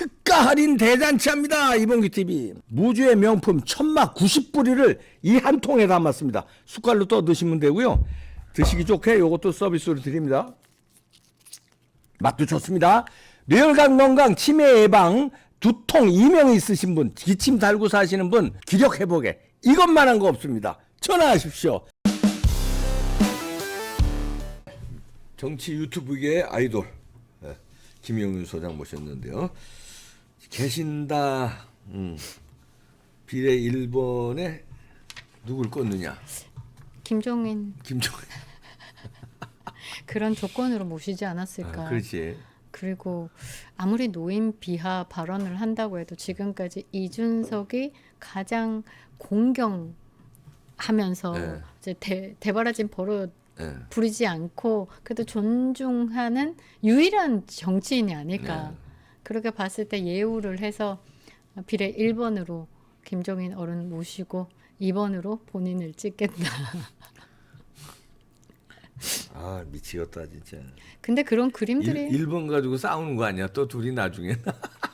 특가 할인 대잔치합니다. 이봉규 TV. 무주의 명품 천막 90뿌리를 이 한 통에 담았습니다. 숟갈로 떠 드시면 되고요. 드시기 좋게 요것도 서비스로 드립니다. 맛도 좋습니다. 뇌혈관 건강, 치매 예방, 두통 이명 있으신 분, 기침 달고 사시는 분, 기력 회복에 이것만 한 거 없습니다. 전화하십시오. 정치 유튜브계의 아이돌 예, 김영윤 소장 모셨는데요. 계신다. 음. 비례 1번에 누굴 꽂느냐? 김종인 김종인. 그런 조건으로 모시지 않았을까. 아, 그렇지. 그리고 아무리 노인 비하 발언을 한다고 해도 지금까지 이준석이 가장 공경하면서 네. 이제 대, 대바라진 버릇 예. 부리지 않고 그래도 존중하는 유일한 정치인이 아닐까. 네. 그렇게 봤을 때 예우를 해서 비례 1번으로 김종인 어른 모시고 2번으로 본인을 찍겠다. 아 미치겠다 진짜. 근데 그런 그림들이 1, 번 가지고 싸우는 거 아니야? 또 둘이 나중에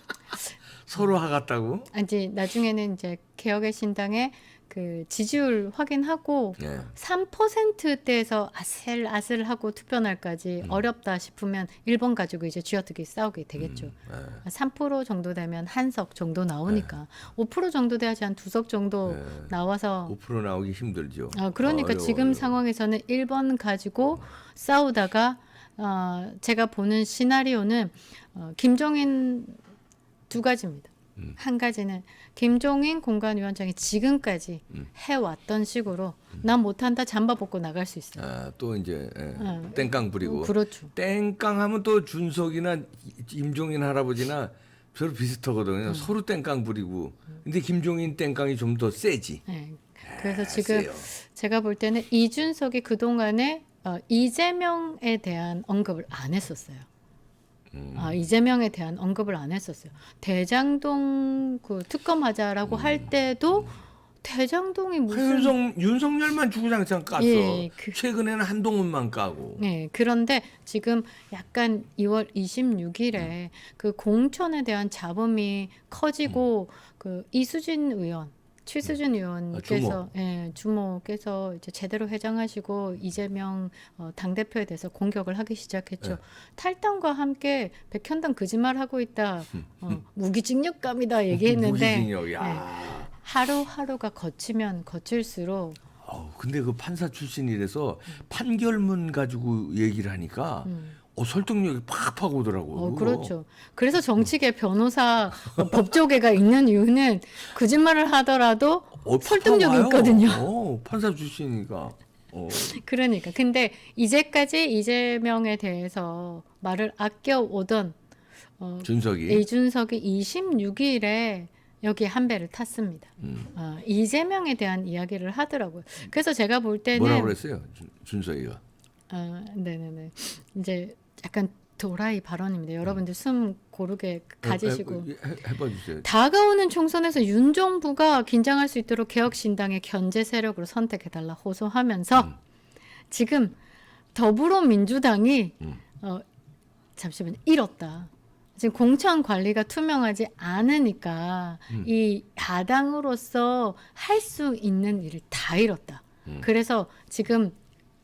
서로 하갔다고? 아니 나중에는 이제 개혁의 신당의 그 지지율 확인하고 예. 3%대에서 아슬아슬하고 투표 날까지 어렵다 싶으면 1번 가지고 이제 쥐어뜯기 싸우게 되겠죠. 예. 3% 정도 되면 한 석 정도 나오니까 5% 정도 돼야지 한 두 석 정도 네. 나와서 5% 나오기 힘들죠. 어, 그러니까 어려워, 지금 어려워. 상황에서는 1번 가지고 싸우다가 어, 제가 보는 시나리오는 어, 김종인 두 가지입니다. 음. 한 가지는 김종인 공관위원장이 지금까지 음. 해왔던 식으로 난 못한다 잠바 벗고 나갈 수 있어. 아, 또 이제 예. 어. 땡깡 부리고 그렇죠. 땡깡 하면 또 준석이나 임종인 할아버지나 서로 비슷하거든요. 음. 서로 땡깡 부리고. 근데 김종인 땡깡이 좀 더 세지. 네. 그래서 아, 지금 세요. 제가 볼 때는 이준석이 그 동안에 어, 이재명에 대한 언급을 안 했었어요. 음. 아, 이재명에 대한 언급을 안 했었어요. 대장동 그 특검하자라고 음. 할 때도 대장동이 무슨 윤석 윤석열만 주구장창 깠어. 예, 그- 최근에는 한동훈만 까고. 네, 그런데 지금 약간 2월 26일에 그 공천에 대한 잡음이 커지고 그 이수진 의원, 최수진 의원께서 예, 주모께서 이제 제대로 회장하시고 이재명 어, 당 대표에 대해서 공격을 하기 시작했죠. 네. 탈당과 함께 백현당 거짓말 하고 있다, 어, 무기징역감이다 얘기했는데 무기징역. 야. 하루 하루가 거치면 거칠수록 어우, 근데 그 판사 출신이라서 판결문 가지고 얘기를 하니까 어, 설득력이 팍팍 오더라고. 어, 그렇죠. 그래서 정치계 변호사 어, 법조계가 있는 이유는 거짓말을 하더라도 어, 설득력이 와요. 있거든요. 어, 판사 출신이니까. 어. 그러니까. 근데 이제까지 이재명에 대해서 말을 아껴 오던 어, 준석이. 이준석이 26일에 여기 한 배를 탔습니다. 음. 어, 이재명에 대한 이야기를 하더라고요. 그래서 제가 볼 때는 뭐라 그랬어요? 준, 준석이가. 아, 네네네. 이제 약간 도라이 발언입니다. 여러분들 숨 고르게 가지시고 해, 해, 해봐 주세요. 다가오는 총선에서 윤 정부가 긴장할 수 있도록 개혁신당의 견제 세력으로 선택해달라 호소하면서 음. 지금 더불어민주당이 음. 어, 잠시만 잃었다. 지금 공천 관리가 투명하지 않으니까 음. 이 야당으로서 할 수 있는 일을 다 잃었다. 음. 그래서 지금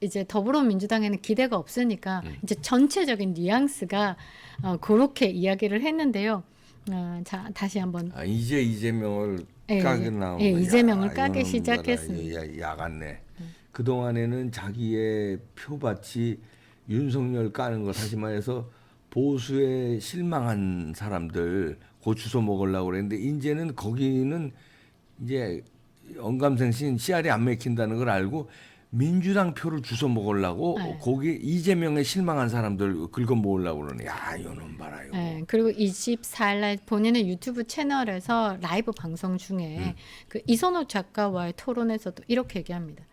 이제 더불어민주당에는 기대가 없으니까 음. 이제 전체적인 뉘앙스가 어, 그렇게 이야기를 했는데요. 어, 자 다시 한번 아, 이제 이재명을 예, 까게 나오는 예, 거야. 이재명을 야, 까기 시작했습니다. 야, 야갔네. 그 동안에는 자기의 표밭이 윤석열 까는 거 다시 말해서 보수에 실망한 사람들 고추소 먹으려고 그랬는데 이제는 거기는 이제 언감생신 씨알이 안 맥힌다는 걸 알고 민주당 표를 주워 먹으려고 네. 거기 이재명에 실망한 사람들 긁어 모으려고 그러네. 야, 이놈 봐라 이거. 예, 그리고 24일 날 본인의 유튜브 채널에서 라이브 방송 중에 그 이선호 작가와의 토론에서도 이렇게 얘기합니다.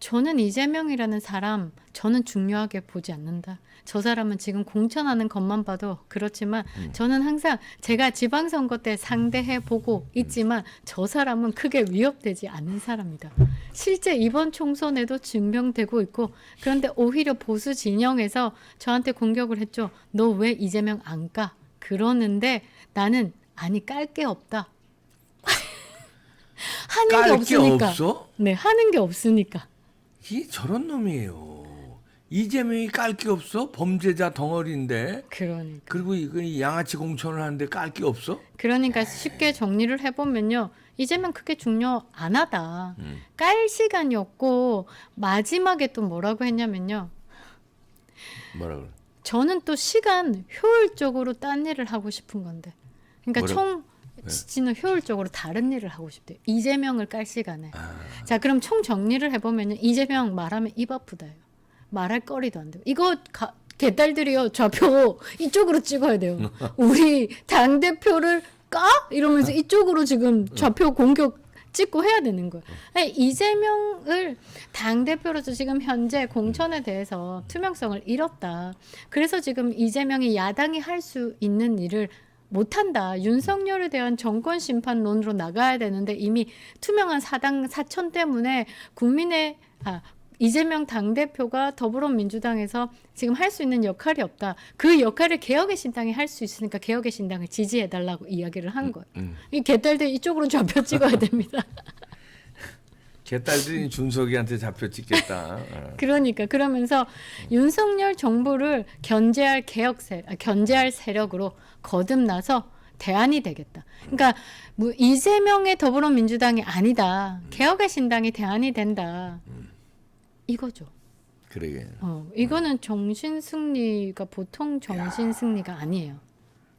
저는 이재명이라는 사람 저는 중요하게 보지 않는다. 저 사람은 지금 공천하는 것만 봐도 그렇지만 저는 항상 제가 지방선거 때 상대해 보고 있지만 저 사람은 크게 위협되지 않는 사람이다. 실제 이번 총선에도 증명되고 있고 그런데 오히려 보수 진영에서 저한테 공격을 했죠. 너 왜 이재명 안 까? 그러는데 나는 아니 깔 게 없다. 하는 게 깔게 없으니까. 없어? 네, 하는 게 없으니까. 이 저런 놈이에요. 이재명이 깔 게 없어? 범죄자 덩어리인데. 그러니까. 그리고 이거 양아치 공천을 하는데 깔 게 없어? 그러니까 쉽게 정리를 해보면요. 이제면 그게 중요 안 하다. 음. 깔 시간이 없고 마지막에 또 뭐라고 했냐면요. 뭐라 그래? 저는 또 시간 효율적으로 딴 일을 하고 싶은 건데. 그러니까 뭐라- 총 지는 효율적으로 다른 일을 하고 싶대요. 이재명을 깔 시간에. 아, 자, 그럼 총 정리를 해보면요. 이재명 말하면 입 아프다요. 말할 거리도 안 돼요. 이거 가, 개딸들이요. 좌표 이쪽으로 찍어야 돼요. 우리 당 대표를 까 이러면서 이쪽으로 지금 좌표 공격 찍고 해야 되는 거예요. 아니, 이재명을 당 대표로서 지금 현재 공천에 대해서 투명성을 잃었다. 그래서 지금 이재명이 야당이 할 수 있는 일을 못한다. 윤석열에 대한 정권 심판론으로 나가야 되는데 이미 투명한 사당 사천 때문에 국민의 아 이재명 당 대표가 더불어민주당에서 지금 할 수 있는 역할이 없다. 그 역할을 개혁의 신당이 할 수 있으니까 개혁의 신당을 지지해 달라고 이야기를 한 거예요. 음. 이 개딸들 이쪽으로 좌표 찍어야 됩니다. 개딸들이 준석이한테 잡혀 찍겠다. 어. 그러니까 그러면서 윤석열 정부를 견제할 개혁세 아, 견제할 세력으로 거듭나서 대안이 되겠다. 그러니까 뭐 이재명의 더불어민주당이 아니다. 개혁의 신당이 대안이 된다. 이거죠. 그러게. 어, 이거는 정신 승리가 보통 정신 승리가 아니에요.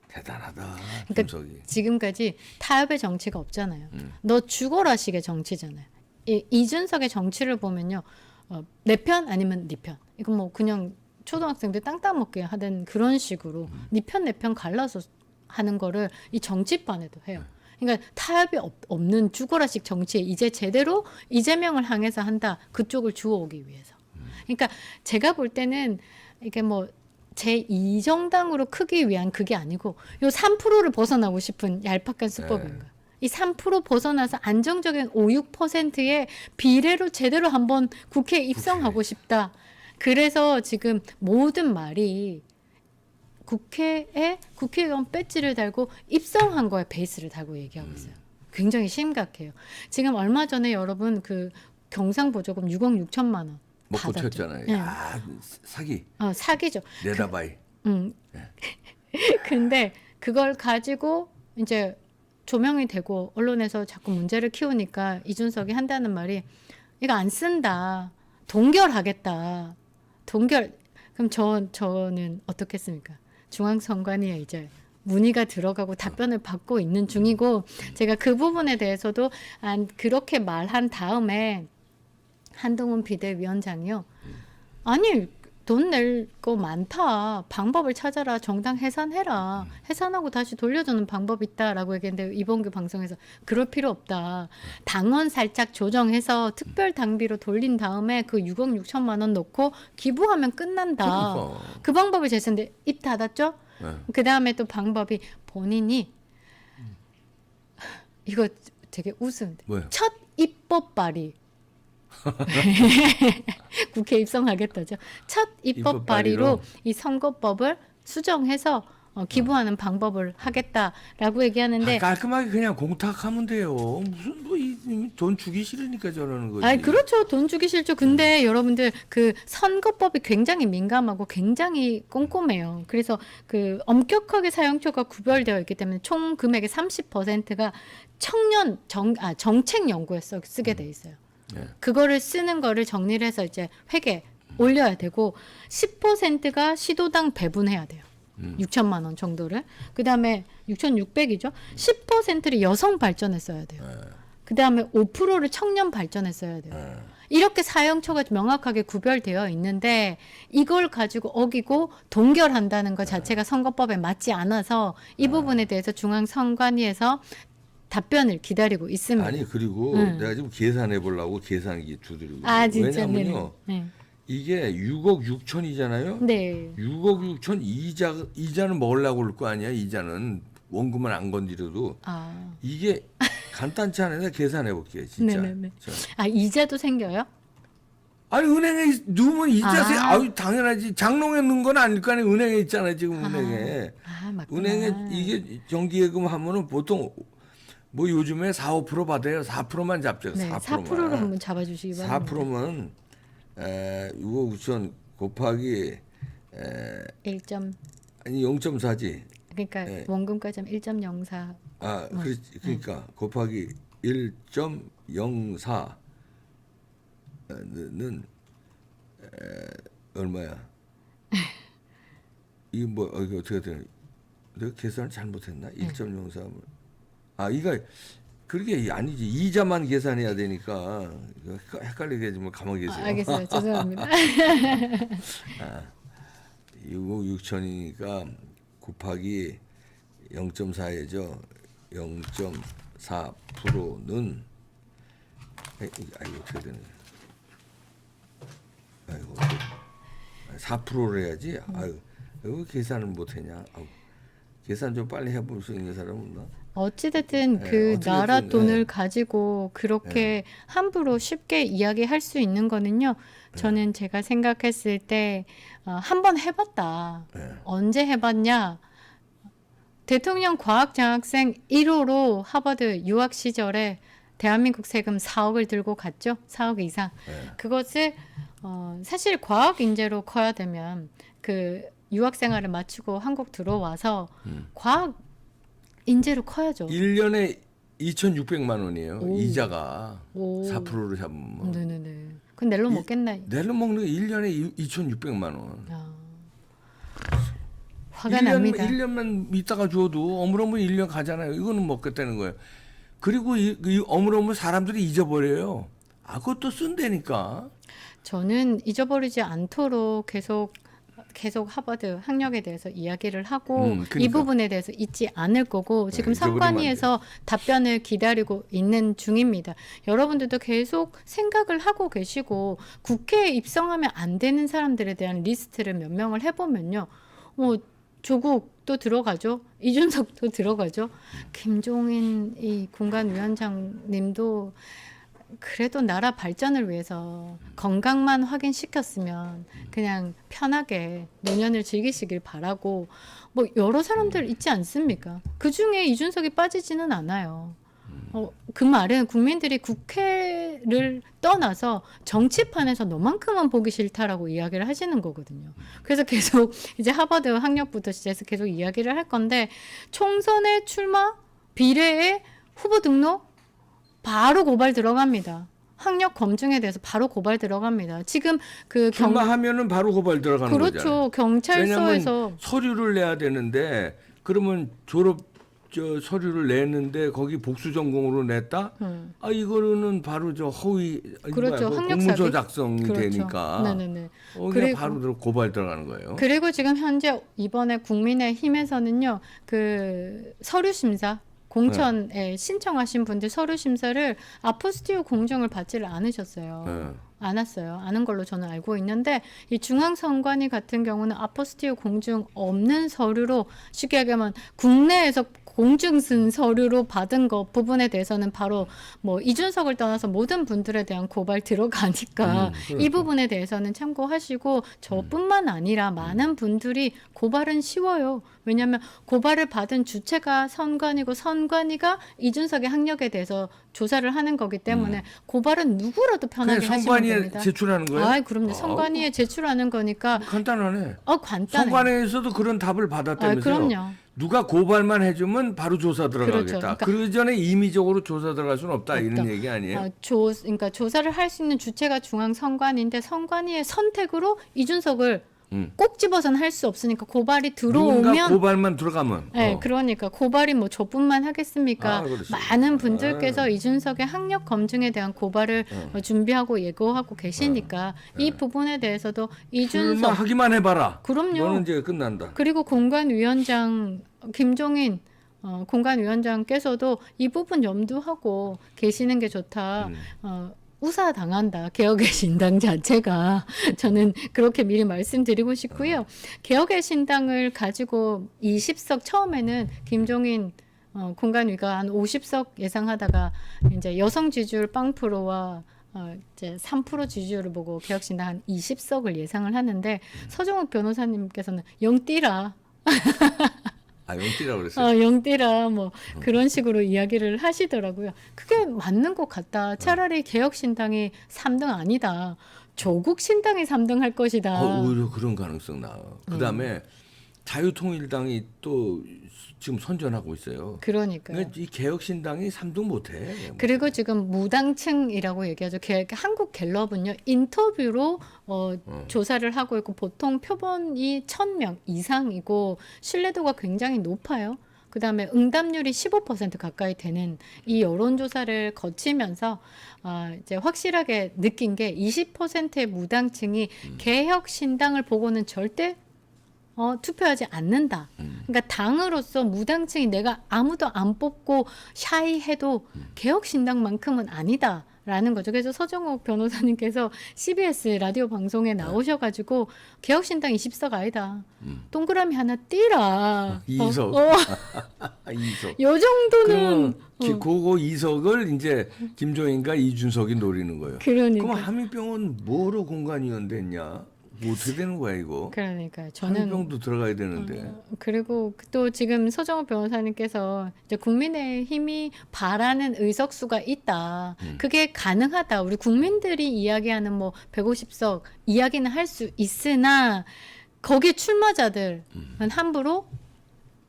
대단하다. 그러니까. 지금까지 타협의 정치가 없잖아요. 음. 너 죽어라식의 정치잖아요. 이, 이준석의 정치를 보면요, 어, 내 편 아니면 네 편. 이거 뭐 그냥 초등학생들 땅 따먹게 하던 그런 식으로 음. 네편 내 편 갈라서 하는 거를 이 정치판에도 해요. 그러니까 타협이 없, 없는 죽어라식 정치에 이제 제대로 이재명을 향해서 한다. 그쪽을 주워오기 위해서. 그러니까 제가 볼 때는 이게 뭐 제 2정당으로 크기 위한 그게 아니고 요 3%를 벗어나고 싶은 얄팍한 수법인 네. 거예요. 이 3% 벗어나서 안정적인 5, 6%의 비례로 제대로 한번 국회에 입성하고 싶다. 그래서 지금 모든 말이 국회에 국회의원 배지를 달고 입성한 거에 베이스를 달고 얘기하고 있어요. 굉장히 심각해요. 지금 얼마 전에 여러분 그 경상보조금 6억 6천만 원 먹고 받았죠. 튀었잖아요. 예. 야, 사기. 어, 사기죠. 내다바이. 음. 근데 그걸 가지고 이제 조명이 되고 언론에서 자꾸 문제를 키우니까 이준석이 한다는 말이 이거 안 쓴다. 동결하겠다. 동결. 그럼 저 저는 어떻겠습니까? 중앙선관위에 이제 문의가 들어가고 답변을 받고 있는 중이고 제가 그 부분에 대해서도 안 그렇게 말한 다음에 한동훈 비대위원장이요. 아니 돈 낼 거 많다. 방법을 찾아라. 정당 해산해라. 해산하고 다시 돌려주는 방법 있다라고 얘기했는데 이봉규 방송에서 그럴 필요 없다. 당원 살짝 조정해서 특별 당비로 돌린 다음에 그 6억 6천만 원 넣고 기부하면 끝난다. 그러니까. 그 방법을 제시했는데 입 닫았죠? 네. 그 다음에 또 방법이 본인이 이거 되게 뭐요? 첫 입법 발의 국회 입성하겠다죠. 첫 입법 입법 발의로 발의로? 이 선거법을 수정해서 어, 기부하는 방법을 하겠다라고 얘기하는데 아, 깔끔하게 그냥 공탁하면 돼요. 무슨 뭐돈 주기 싫으니까 저러는 거지. 아, 그렇죠. 돈 주기 싫죠. 근데 여러분들 그 선거법이 굉장히 민감하고 굉장히 꼼꼼해요. 그래서 그 엄격하게 사용처가 구별되어 있기 때문에 총 금액의 30%가 청년 정, 아, 정책 연구에 써, 쓰게 돼 있어요. 네. 그거를 쓰는 거를 정리를 해서 이제 회계 올려야 되고 10%가 시도당 배분해야 돼요. 음. 6천만 원 정도를. 그다음에 6,600이죠. 10%를 여성 발전에 써야 돼요. 네. 그다음에 5%를 청년 발전에 써야 돼요. 네. 이렇게 사용처가 명확하게 구별되어 있는데 이걸 가지고 어기고 동결한다는 것 자체가 선거법에 맞지 않아서 이 네. 부분에 대해서 중앙선관위에서 답변을 기다리고 있습니다. 아니 그리고 음. 내가 지금 계산해 보려고 계산기 두드리고 아. 진짜 왜냐면요 네. 이게 6억 6천이잖아요. 네. 6억 6천 이자 이자는 먹으려고 그럴 거 아니야. 이자는 원금은 안 건드려도 아. 이게 간단치 않아요. 내가 계산해 볼게요. 진짜. 네네네. 자, 아, 이자도 생겨요? 아니 은행에 넣으면 이자세 아. 아. 유 당연하지 장롱에 넣은 건 아닐 거 아니 은행에 있잖아요 지금 은행에 아, 맞구나. 은행에 이게 정기예금 하면은 보통 뭐 요즘에 4, 5% 받아요 4%만 잡죠 네, 4%만 4%로 한번 잡아 주시기 바랍니다. 4%면 에 6억 9천 곱하기 에 1점 아니 0.4지 그러니까 네. 원금까지 하면 1.04아 그렇지 네. 그러니까 곱하기 1.04는 에, 얼마야? 이게 뭐 어, 이게 어떻게 되나? 내가 계산을 잘못했나? 네. 1.03을 아 이거 그렇게 아니지 이자만 계산해야 되니까 이거 헷갈- 헷갈리게 뭐 가만히 아, 계세요. 알겠어요. 죄송합니다. 6억 6천이니까 곱하기 0.4죠. 0.4%는 아이고 어떻게 되냐. 아이고 4%를 해야지. 아유 왜 계산을 못했냐. 아유, 계산 좀 빨리 해볼 수 있는 사람 없나? 어찌됐든 네, 그 어찌됐든, 나라 네. 돈을 가지고 그렇게 함부로 쉽게 이야기할 수 있는 거는요. 네. 저는 제가 생각했을 때 어, 한번 해봤다. 네. 언제 해봤냐? 대통령 과학장학생 1호로 하버드 유학 시절에 대한민국 세금 4억을 들고 갔죠. 4억 이상. 네. 그것을 어, 사실 과학 인재로 커야 되면 그 유학 생활을 마치고 한국 들어와서 음. 과학 인재로 커야죠. 1년에 2,600만 원이에요. 오. 이자가 오. 4%로 잡으면 네네네. 그건 낼로 이- 먹겠나? 내를 먹는 게 1년에 2,600만 원. 아. 화가 1년, 납니다. 1년만 있다가 줘도 어물어물 1년 가잖아요. 이거는 먹겠다는 거예요. 그리고 이, 이 어물어물 사람들이 잊어버려요. 아, 그것도 쓴다니까. 저는 잊어버리지 않도록 계속 계속 하버드 학력에 대해서 이야기를 하고 음, 그러니까. 이 부분에 대해서 잊지 않을 거고 지금 잊어버리면 선관위에서 답변을 기다리고 있는 중입니다. 여러분들도 계속 생각을 하고 계시고 국회에 입성하면 안 되는 사람들에 대한 리스트를 몇 명을 해보면요. 뭐 조국도 들어가죠. 이준석도 들어가죠. 김종인 이 공간위원장님도 그래도 나라 발전을 위해서 건강만 확인시켰으면 그냥 편하게 노년을 즐기시길 바라고 뭐 여러 사람들 있지 않습니까? 그 중에 이준석이 빠지지는 않아요. 어, 그 말은 국민들이 국회를 떠나서 정치판에서 너만큼은 보기 싫다라고 이야기를 하시는 거거든요. 그래서 계속 이제 하버드 학력부터 시작해서 계속 이야기를 할 건데 총선에 출마 비례에 후보 등록 바로 고발 들어갑니다. 학력 검증에 대해서 바로 고발 들어갑니다. 지금 그 경, 출마하면은 바로 고발 들어가는 거잖아요. 그렇죠 경찰서에서 서류를 내야 되는데 그러면 졸업 저 서류를 내는데 거기 복수 전공으로 냈다? 음, 아 이거는 바로 저 허위 그렇죠. 뭐야, 그 학력 공문서? 작성이 그렇죠. 되니까 네네네. 어, 그리고- 바로 들어 고발 들어가는 거예요. 그리고 지금 현재 이번에 국민의힘에서는요 그 서류 심사 공천에 네. 신청하신 분들 서류 심사를 아포스티오 공정을 받지를 않으셨어요. 예. 안 왔어요. 아는 걸로 저는 알고 있는데 이 중앙선관위 같은 경우는 아포스티오 공증 없는 서류로 쉽게 얘기하면 국내에서 공증 쓴 서류로 받은 것 부분에 대해서는 바로 뭐 이준석을 떠나서 모든 분들에 대한 고발 들어가니까 음, 이 그렇죠. 부분에 대해서는 참고하시고 저뿐만 아니라 많은 분들이 고발은 쉬워요. 왜냐하면 고발을 받은 주체가 선관위고 선관위가 이준석의 학력에 대해서 조사를 하는 거기 때문에 고발은 누구라도 편하게 하시면 선관위에 됩니다. 제출하는 거예요? 아, 그럼요. 아, 선관위에 제출하는 거니까 간단하네. 어 간단해. 선관위에서도 그런 답을 아, 받았다면서요? 그럼요. 누가 고발만 해주면 바로 조사 들어가겠다. 그렇죠. 그러니까- 그 전에 임의적으로 조사 들어갈 수는 없다 이런 없다. 얘기 아니에요? 어, 조, 그러니까 조사를 할 수 있는 주체가 중앙 선관위인데 선관위의 선택으로 이준석을 음. 꼭 집어서는 할 수 없으니까 고발이 들어오면 고발만 들어가면. 네, 어. 그러니까 고발이 뭐 저뿐만 하겠습니까? 아. 많은 분들께서 이준석의 학력 검증에 대한 고발을 어, 준비하고 예고하고 계시니까 이 부분에 대해서도 이준석 출마하기만 해봐라. 그럼요. 너는 이제 끝난다. 그리고 공관위원장 김종인 어, 공관위원장께서도 이 부분 염두하고 계시는 게 좋다. 음. 어, 우사 당한다. 개혁의 신당 자체가 저는 그렇게 미리 말씀드리고 싶고요. 개혁의 신당을 가지고 20석 처음에는 김종인 어, 공관위가 한 50석 예상하다가 이제 여성 지지율 빵프로와 어, 이제 3% 지지율을 보고 개혁신당 한 20석을 예상을 하는데 서정욱 변호사님께서는 영띠라, 아 용띠라고 그랬어요. 어, 영띠라 뭐 그런 식으로 이야기를 하시더라고요. 그게 맞는 것 같다. 차라리 개혁신당이 3등 아니다. 조국 신당이 3등 할 것이다. 어, 오히려 그런 가능성 나와. 그 다음에 자유통일당이 또 지금 선전하고 있어요. 그러니까요. 그러니까 이 개혁신당이 3등 못해. 그리고 지금 무당층이라고 얘기하죠. 개- 한국 갤럽은요 인터뷰로 어, 조사를 하고 있고 보통 표본이 1000명 이상이고 신뢰도가 굉장히 높아요. 그 다음에 응답률이 15% 가까이 되는 이 여론조사를 거치면서 아, 이제 확실하게 느낀 게 20%의 무당층이 개혁 신당을 보고는 절대 어, 투표하지 않는다. 그러니까 당으로서 무당층이 내가 아무도 안 뽑고 샤이해도 개혁신당만큼은 아니다. 라는 거죠. 그래서 서정욱 변호사님께서 CBS 라디오 방송에 나오셔가지고 개혁신당 20석 아니다. 동그라미 하나 띄라. 이석. 어, 어, 아, 이석. 요 정도는 그러면 기- 그거 이석을 이제 김종인과 이준석이 노리는 거예요. 그러니까 그럼 한민병은 뭐로 공간이연 됐냐? 뭐 어떻게 되는 거야 이거? 그러니까 저는 한민병도 들어가야 되는데. 그리고 또 지금 서정호 변호사님께서 이제 국민의 힘이 바라는 의석수가 있다. 그게 가능하다. 우리 국민들이 이야기하는 뭐 150석 이야기는 할 수 있으나 거기 출마자들은 함부로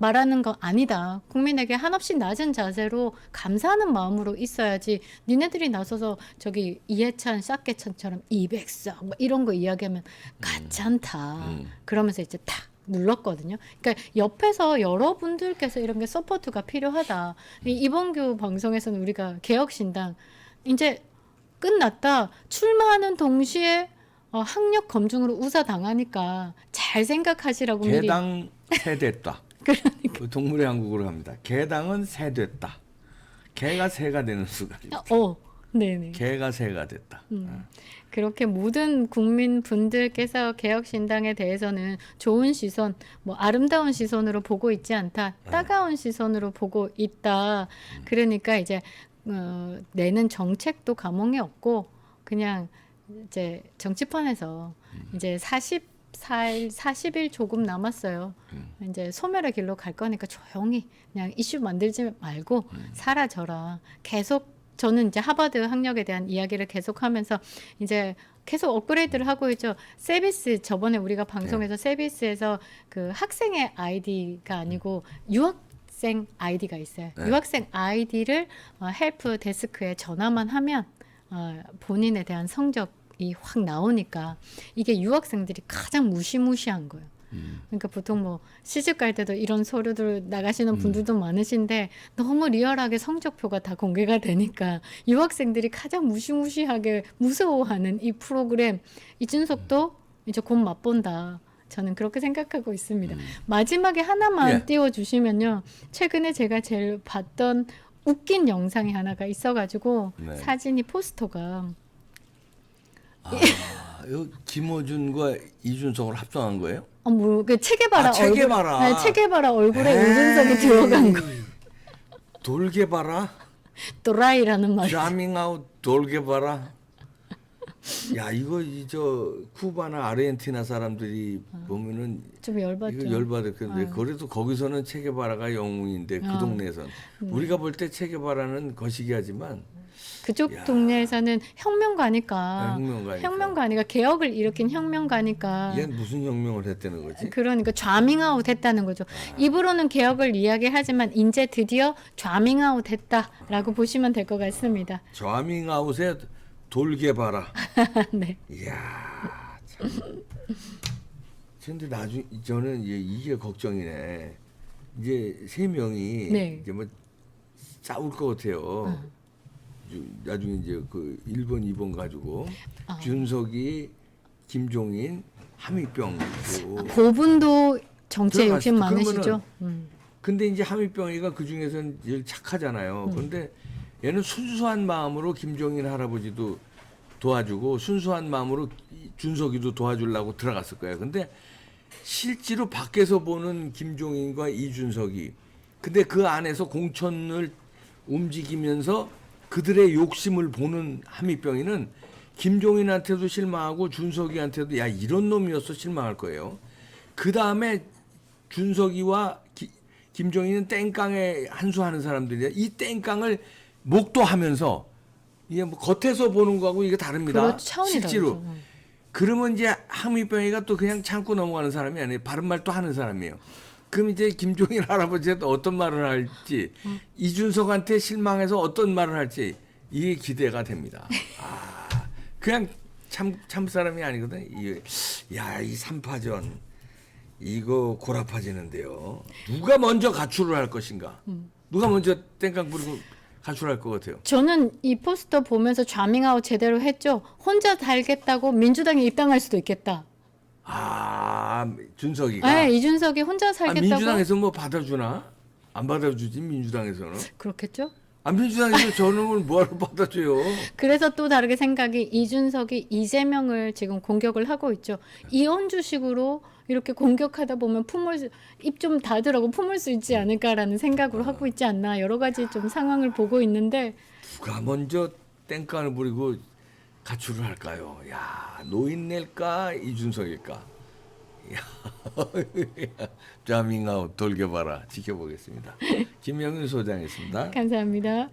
말하는 거 아니다. 국민에게 한없이 낮은 자세로 감사하는 마음으로 있어야지. 니네들이 나서서 저기 이해찬, 싹개찬처럼 200석 뭐 이런 거 이야기하면 가찮다. 그러면서 이제 탁 눌렀거든요. 그러니까 옆에서 여러분들께서 이런 게 서포트가 필요하다. 이 이번규 방송에서는 우리가 개혁신당 이제 끝났다. 출마하는 동시에 어, 학력 검증으로 우사 당하니까 잘 생각하시라고 미리 개당 세됐다. 그러니까. 동물의 한국으로 합니다. 개당은 세 됐다. 개가 새가 되는 수가. 어, 네네. 개가 새가 됐다. 음. 그렇게 모든 국민 분들께서 개혁신당에 대해서는 좋은 시선, 뭐 아름다운 시선으로 보고 있지 않다, 따가운 시선으로 보고 있다. 그러니까 이제 어, 내는 정책도 감흥이 없고 그냥 이제 정치판에서 이제 44일, 40일 조금 남았어요. 이제 소멸의 길로 갈 거니까 조용히 그냥 이슈 만들지 말고 사라져라. 계속 저는 이제 하버드 학력에 대한 이야기를 계속하면서 이제 계속 업그레이드를 하고 있죠. 세비스 저번에 우리가 방송에서 세비스에서 그 학생의 아이디가 아니고 유학 생 아이디가 있어요. 네. 유학생 아이디를 어, 헬프 데스크에 전화만 하면 어, 본인에 대한 성적 이 확 나오니까 이게 유학생들이 가장 무시무시한 거예요. 그러니까 보통 뭐 시집 갈 때도 이런 서류들 나가시는 분들도 많으신데 너무 리얼하게 성적표가 다 공개가 되니까 유학생들이 가장 무시무시하게 무서워하는 이 프로그램 이준석도 이제 곧 맛본다. 저는 그렇게 생각하고 있습니다. 마지막에 하나만 예. 띄워주시면요. 최근에 제가 제일 봤던 웃긴 영상이 하나가 있어가지고 네. 사진이 포스터가 아, 이거 김어준과 이준석을 합성한 거예요? 어, 뭐, 그 체계바라 아, 체계바라. 얼굴, 네, 체계바라 얼굴에 이준석이 들어간 거. 돌게 봐라. 또라이라는 말. 자밍 아웃 돌게 봐라. 야 이거 이 저 쿠바나 아르헨티나 사람들이 보면은 좀 열받죠. 이거 열받았는데 아유. 그래도 거기서는 체게바라가 영웅인데 그 아. 동네에선 우리가 볼 때 체게바라는 거시기하지만 그쪽 야. 동네에서는 혁명가니까. 아, 혁명가니까. 혁명가니까 개혁을 일으킨 혁명가니까. 얘는 무슨 혁명을 했다는 거지? 그러니까 좌밍아웃 했다는 거죠. 입으로는 개혁을 이야기하지만 이제 드디어 좌밍아웃 했다라고 보시면 될 것 같습니다. 좌밍아웃에 돌게 봐라. 네. 이야 참. 근데 나중 저는 이제 이게 걱정이네. 이제 세 명이 네. 이제 뭐 싸울 것 같아요. 주- 나중에 이제 그 1번, 2번 가지고 아. 준석이, 김종인, 함익병이고. 그분도 정치에. 욕심 많으시죠? 음. 근데 이제 함익병이가 그 중에서는 제일 착하잖아요. 음. 그런데 얘는 순수한 마음으로 김종인 할아버지도 도와주고 순수한 마음으로 이 준석이도 도와주려고 들어갔을 거예요. 근데 실제로 밖에서 보는 김종인과 이준석이 근데 그 안에서 공천을 움직이면서 그들의 욕심을 보는 함익병이는 김종인한테도 실망하고 준석이한테도 야 이런 놈이었어 실망할 거예요. 그 다음에 준석이와 기- 김종인은 땡깡에 한수하는 사람들이야. 이 땡깡을 목도하면서 이게 뭐 겉에서 보는 거하고 이게 다릅니다. 그렇죠. 실제로. 다르죠. 그러면 이제 항미병이가 또 그냥 참고 넘어가는 사람이 아니에요. 바른 말 또 하는 사람이에요. 그럼 이제 김종인 할아버지가 또 어떤 말을 할지 이준석한테 실망해서 어떤 말을 할지 이게 기대가 됩니다. 아, 그냥 참 참 사람이 아니거든. 야이 삼파전 이거 고라파지는데요. 누가 먼저 가출을 할 것인가? 누가 먼저 땡깡 부리고 가출할 것 같아요. 저는 이 포스터 보면서 좌밍아웃 제대로 했죠. 혼자 달겠다고 민주당에 입당할 수도 있겠다. 아 준석이가 네, 이준석이 혼자 아, 살겠다고 민주당에서 뭐 받아주나? 안 받아주지 민주당에서는. 그렇겠죠. 아 민주당에서 저놈을 뭐하러 받아줘요? 그래서 또 다르게 생각이 이준석이 이재명을 지금 공격을 하고 있죠. 이혼주식으로 이렇게 공격하다 보면 품을 입 좀 닫으라고 품을 수 있지 않을까라는 생각으로 하고 있지 않나 여러 가지 좀 상황을 보고 있는데 누가 먼저 땡깡을 부리고 가출을 할까요? 야 노인넬까 이준석일까? 야, 자밍아웃 돌겨봐라 지켜보겠습니다. 김영윤 소장이었습니다. 감사합니다.